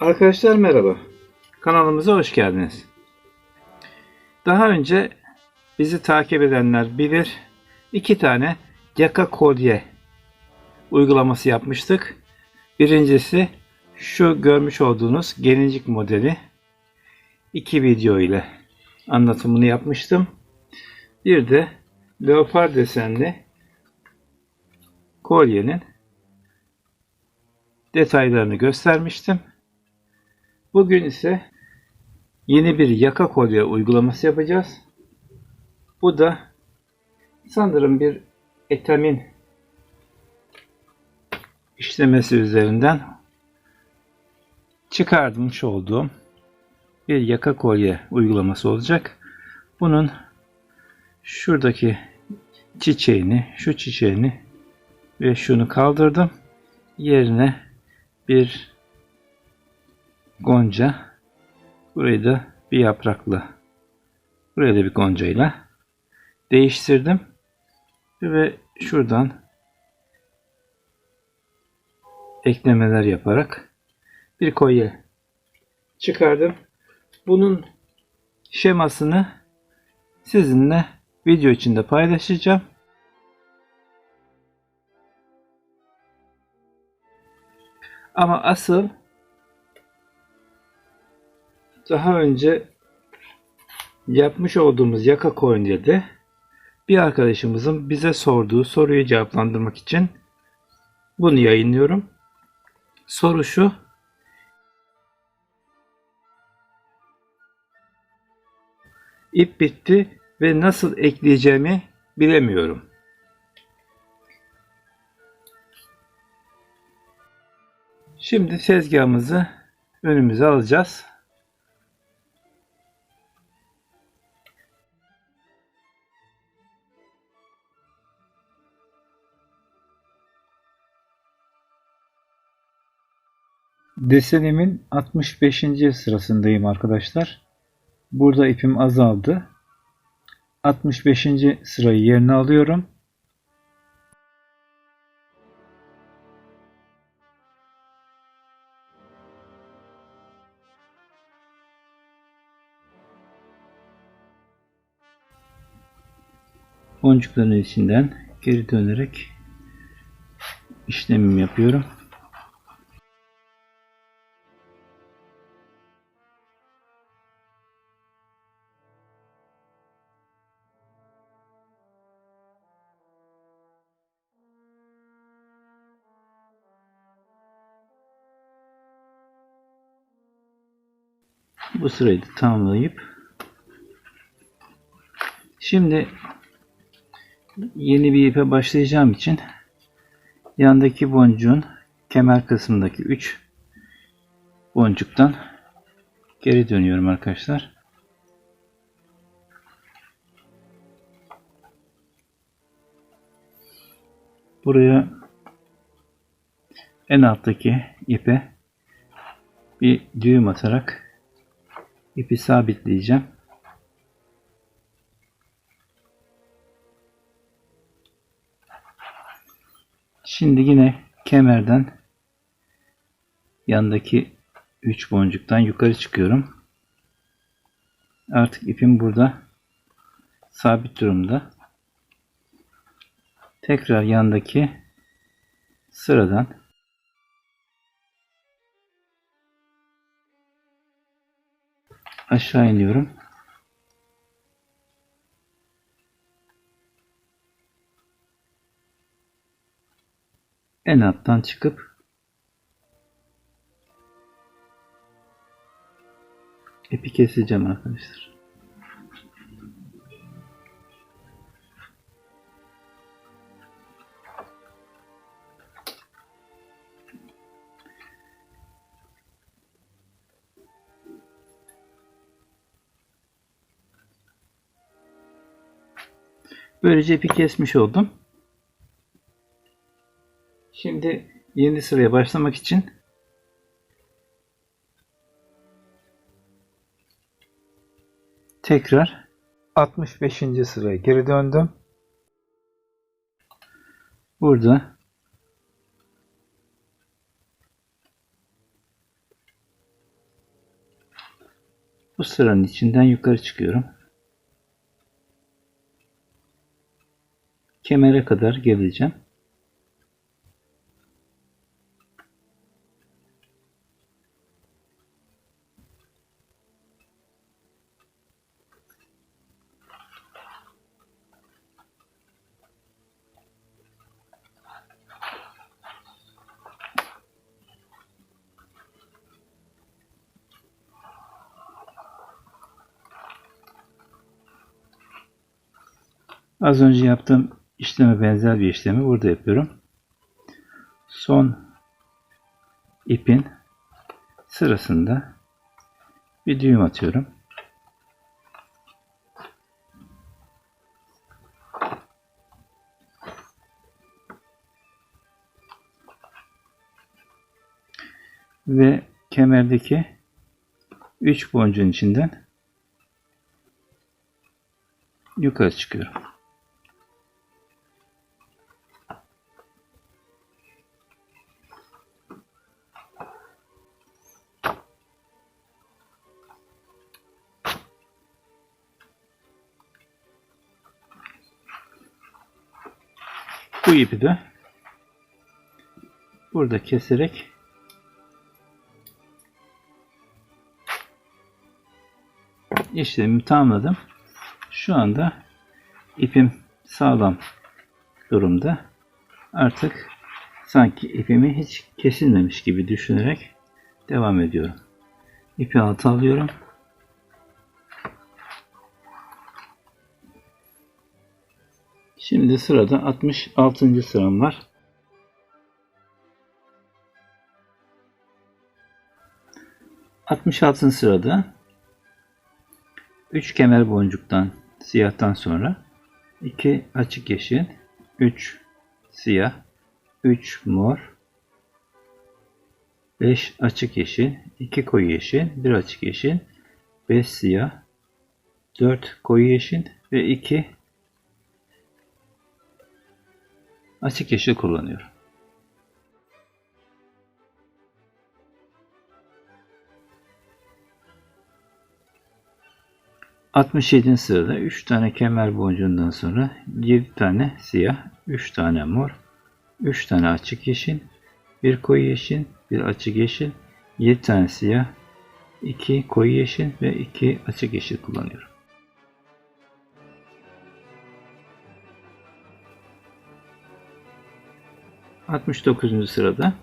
Arkadaşlar merhaba. Kanalımıza hoş geldiniz. Daha önce bizi takip edenler bilir. iki tane yaka kolye uygulaması yapmıştık. Birincisi şu görmüş olduğunuz gelincik modeli. iki video ile anlatımını yapmıştım. Bir de leopar desenli kolyenin detaylarını göstermiştim. Bugün ise yeni bir yaka kolye uygulaması yapacağız. Bu da sanırım bir etamin işlemesi üzerinden çıkarmış olduğum bir yaka kolye uygulaması olacak. Bunun şuradaki çiçeğini, şu çiçeğini ve şunu kaldırdım. Yerine bir gonca. Burayı da bir yaprakla. Buraya da bir goncayla değiştirdim. Ve şuradan eklemeler yaparak bir kolye çıkardım. Bunun şemasını sizinle video içinde paylaşacağım. Ama asıl daha önce yapmış olduğumuz yaka kolyede bir arkadaşımızın bize sorduğu soruyu cevaplandırmak için bunu yayınlıyorum. Soru şu. İp bitti ve nasıl ekleyeceğimi bilemiyorum. Şimdi tezgahımızı önümüze alacağız. Desenimin 65. sırasındayım arkadaşlar. Burada ipim azaldı. 65. sırayı yerine alıyorum. Boncukların içinden geri dönerek işlemimi yapıyorum. Bu sırayı da tamamlayıp şimdi yeni bir ipe başlayacağım için yandaki boncuğun kemer kısmındaki 3 boncuktan geri dönüyorum arkadaşlar. Buraya en alttaki ipe bir düğüm atarak ipi sabitleyeceğim. Şimdi yine kemerden yandaki 3 boncuktan yukarı çıkıyorum. Artık ipim burada sabit durumda. Tekrar yandaki sıradan aşağı iniyorum. En alttan çıkıp ipi keseceğim arkadaşlar. Böylece ipi kesmiş oldum. Şimdi yeni sıraya başlamak için tekrar 65. sıraya geri döndüm. Burada Bu sıranın içinden yukarı çıkıyorum. Kemere kadar geleceğim. Az önce yaptığım işleme benzer bir işlemi burada yapıyorum. Son ipin sırasında bir düğüm atıyorum. Ve kemerdeki 3 boncuğun içinden yukarı çıkıyorum. Bu ipi de burada keserek işlemimi tamamladım. Şu anda ipim sağlam durumda. Artık sanki ipimi hiç kesilmemiş gibi düşünerek devam ediyorum. İpi alta alıyorum. Şimdi sırada 66. sıram var. ...66. sırada... ...3 kemer boncuktan... ...siyahtan sonra... ...2 açık yeşil... ...3 siyah... ...3 mor... ...5 açık yeşil... ...2 koyu yeşil... ...1 açık yeşil... ...5 siyah... ...4 koyu yeşil... ...ve 2 açık yeşil kullanıyorum. Altmış yedinci sırada 3 tane kemer boncuğundan sonra 7 tane siyah, 3 tane mor, 3 tane açık yeşil, 1 koyu yeşil, 1 açık yeşil, 7 tane siyah, 2 koyu yeşil ve 2 açık yeşil kullanıyorum. 69. sırada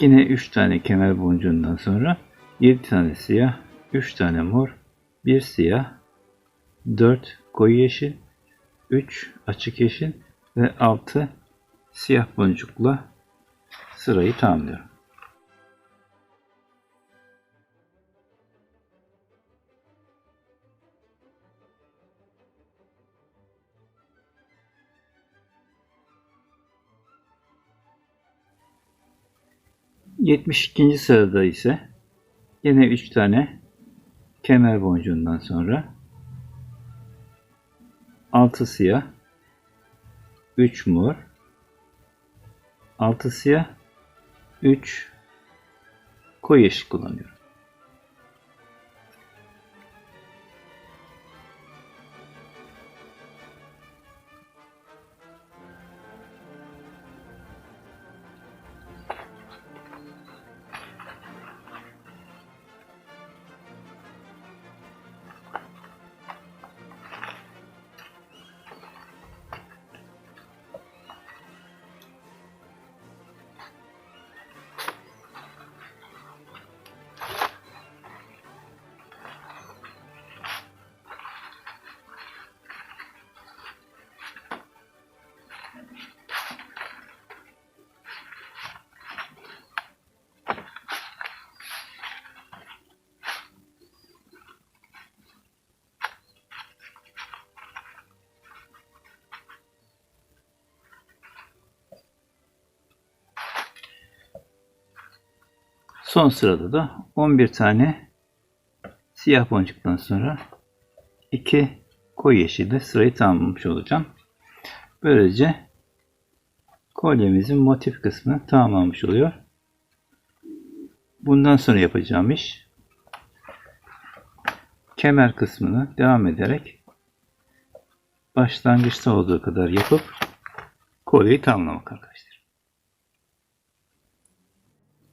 yine 3 tane kemer boncuğundan sonra 7 tane siyah, 3 tane mor, 1 siyah, 4 koyu yeşil, 3 açık yeşil ve 6 siyah boncukla sırayı tamamlıyorum. 72. sırada ise yine 3 tane kemer boncuğundan sonra 6 siyah 3 mor 6 siyah 3 koyu yeşil kullanıyorum. 'Son sırada da 11 tane siyah boncuktan sonra 2 koyu yeşilde sırayı tamamlamış olacağım. Böylece kolyemizin motif kısmı tamamlanmış oluyor. Bundan sonra yapacağım iş kemer kısmını devam ederek başlangıçta olduğu kadar yapıp kolyeyi tamamlamak arkadaşlar.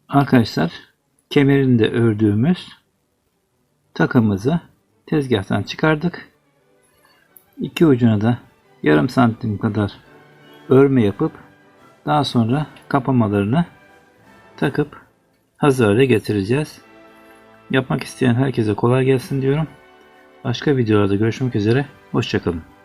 Arkadaşlar kemerini de ördüğümüz takımızı tezgahtan çıkardık. İki ucuna da yarım santim kadar örme yapıp daha sonra kapamalarını takıp hazır hale getireceğiz. Yapmak isteyen herkese kolay gelsin diyorum. Başka videolarda görüşmek üzere. Hoşçakalın.